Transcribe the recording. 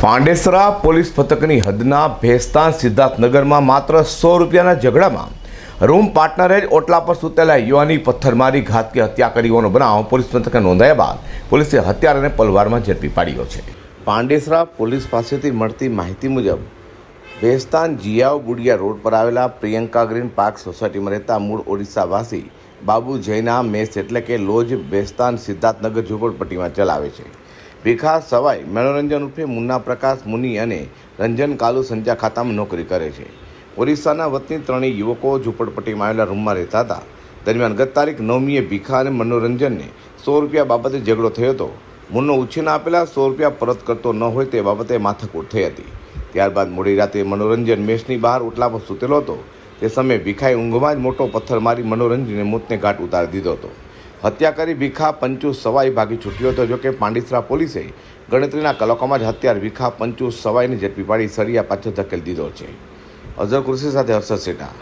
Pandesara police પથકની હદના ભેસ્તાન સિદ્ધાર્થનગરમાં માત્ર સો રૂપિયાના ઝઘડામાં રૂમ પાર્ટનરે જ ઓટલા પર સૂતેલા યુવાની પથ્થરમારી, ઘાતકી હત્યા કરી હોવાનો બનાવ પોલીસ પથકે નોંધાયા બાદ પોલીસે હત્યારાને પલવારમાં ઝડપી પાડ્યો છે. પાંડેસરા પોલીસ પાસેથી મળતી માહિતી મુજબ, ભેસ્તાન જિયાવ બુડિયા રોડ પર આવેલા પ્રિયંકા ગ્રીન પાર્ક સોસાયટીમાં રહેતા મૂળ ઓડિશાવાસી બાબુ જૈના મેસ એટલે કે લોજ ભેસ્તાન સિદ્ધાર્થનગર ઝુંપડપટ્ટીમાં ચલાવે છે. ભીખા સવાઈ મનોરંજન ઉર્ફે મુન્ના પ્રકાશ મુનિ અને રંજન કાલુ સંચા ખાતામાં નોકરી કરે છે. ઓરિસ્સાના વતની ત્રણેય યુવકો ઝૂંપડપટ્ટીમાં આવેલા રૂમમાં રહેતા હતા. દરમિયાન ગત તારીખ નવમીએ ભીખા અને મનોરંજનને સો રૂપિયા બાબતે ઝઘડો થયો હતો. મુન્નો ઉછીના આપેલા સો રૂપિયા પરત કરતો ન હોય તે બાબતે માથાકૂટ થઈ હતી. ત્યારબાદ મોડી રાતે મનોરંજન મેષની બહાર ઓટલા પર સૂતેલો હતો. તે સમયે ભીખાએ ઊંઘમાં જ મોટો પથ્થર મારી મનોરંજને મોતને ઘાટ ઉતારી દીધો હતો. હત્યા કરી ભીખા પંચુ સવાઈ ભાગી છૂટ્યો હતો. જોકે પાંડિસરા પોલીસે ગણતરીના કલાકોમાં જ હત્યાર ભીખા પંચુ સવાઈને ઝડપી પાડી સળિયા પાછળ ધકેલી દીધો છે. અઝર કૃષિ સાથે હર્ષદ સેઠા